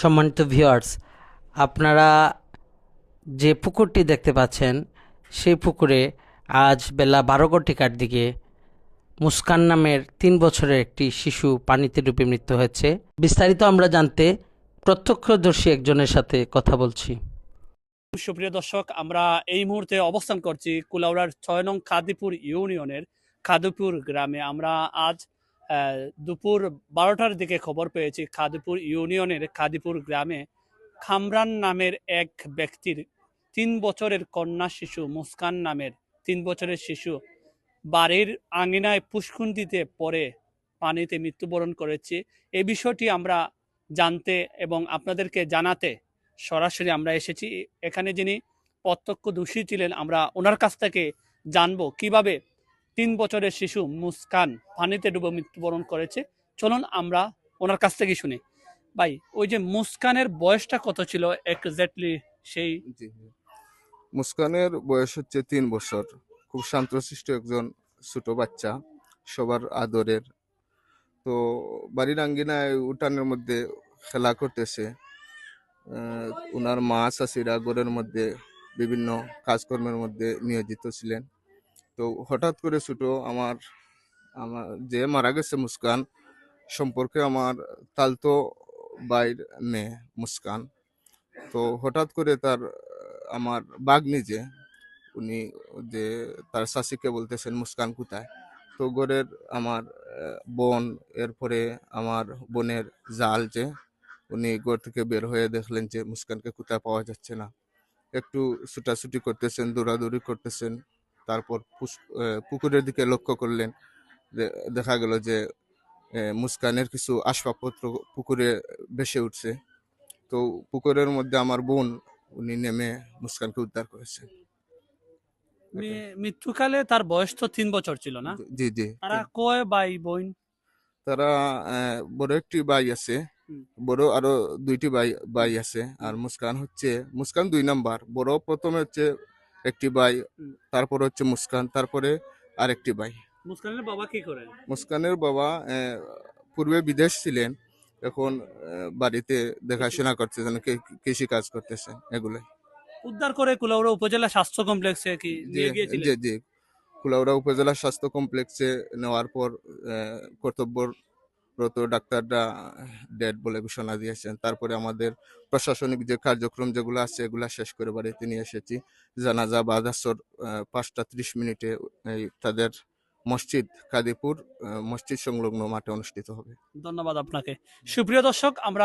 সম্মানিত ভিউয়ার্স আপনারা যে পুকুরটি দেখতে পাচ্ছেন, সেই পুকুরে আজ বেলা বারো ঘটিকার দিকে মুস্কান নামের তিন বছরের একটি শিশু পানিতে ডুবে মৃত্যু হয়েছে। বিস্তারিত আমরা জানতে প্রত্যক্ষদর্শী একজনের সাথে কথা বলছি। সুপ্রিয় দর্শক, আমরা এই মুহূর্তে অবস্থান করছি কুলাউড়ার ছয় নং খাদিপুর ইউনিয়নের খাদিপুর গ্রামে। আমরা আজ দুপুর বারোটার দিকে খবর পেয়েছি, খাদিপুর ইউনিয়নের খাদিপুর গ্রামে খামরান নামের এক ব্যক্তির তিন বছরের কন্যা শিশু, মুস্কান নামের তিন বছরের শিশু, বাড়ির আঙিনায় পুষ্কুন্দিতে পরে পানিতে মৃত্যুবরণ করেছে। এই বিষয়টি আমরা জানতে এবং আপনাদেরকে জানাতে সরাসরি আমরা এসেছি। এখানে যিনি প্রত্যক্ষ দোষী ছিলেন, আমরা ওনার কাছ থেকে জানব কীভাবে তিন বছরের শিশু মুস্কান পানিতে ডুবে মৃত্যুবরণ করেছে। চলুন আমরা ওনার কাছ থেকে শুনি। ভাই, ওই যে মুস্কানের বয়সটা কত ছিল এক্স্যাক্টলি সেই? মুস্কানের বয়স হচ্ছে তিন বছর। খুব শান্তশিষ্ট একজন ছোট বাচ্চা, সবার আদরের। তো বাড়ির আঙ্গিনায় উঠানের মধ্যে খেলা করতেছে। ওনার মা চাষিরা ঘরের মধ্যে বিভিন্ন কাজকর্মের মধ্যে নিয়োজিত ছিলেন। তো হঠাৎ করে ছোট আমার আমার যে মারা গেছে মুস্কান সম্পর্কে আমার তালতো বাইর মেয়ে মুস্কান। তো হঠাৎ করে তার, আমার বাঘ নিজে উনি যে তার শাশিকে বলতেছেন মুস্কান কোথায়? তো ঘরের আমার বোন, এরপরে আমার বোনের জাল যে, উনি ঘর থেকে বের হয়ে দেখলেন যে মুস্কানকে কোথায় পাওয়া যাচ্ছে না। একটু ছুটাছুটি করতেছেন, দৌড়াদৌড়ি করতেছেন। তারপর পুকুরের দিকে লক্ষ্য করলেন। দেখা গেল যে মুস্কানের কিছু আসবাবপত্র পুকুরে ভেসে উঠছে। তো পুকুরের মধ্যে আমার বোন উনি নেমে মুস্কানকে উদ্ধার করেছেন মৃত্যুকালে তার বয়স তো তিন বছর ছিল না? জি জি তারা কয় ভাই বোন? তারা বড় একটি ভাই আছে বড় আরও দুইটি ভাই ভাই আছে। আর মুস্কান হচ্ছে মুস্কান দুই নাম্বার। বড় প্রথমে হচ্ছে একটি ভাই। তারপর হচ্ছে মুস্কান তারপরে আরেকটি ভাই মুস্কানের বাবা কি করেন? মুস্কানের বাবা পূর্বে বিদেশ ছিলেন এখন বাড়িতে দেখাশোনা করতেছেন কৃ- কৃষি কাজ করতেছেন এগুলো উদ্ধার করে কুলাউড়া উপজেলা স্বাস্থ্য কমপ্লেক্সে কি নিয়ে জি গিয়েছিলেন? জি জি। কুলাউড়া উপজেলা স্বাস্থ্য কমপ্লেক্সে নেওয়ার পর আহ, কর্তব্যরত ডাক্তাররা ডেড বলে ঘোষণা দিয়েছেন। তারপরে আমাদের প্রশাসনিক যে কার্যক্রম যেগুলো আছে, এগুলো শেষ করে বাড়িতে নিয়ে এসেছি। জানাজা বা পাঁচটা ত্রিশ মিনিটে তাদের মসজিদ, কাদিপুর মসজিদ সংলগ্ন মাঠে অনুষ্ঠিত হবে। ধন্যবাদ আপনাকে। সুপ্রিয় দর্শক, আমরা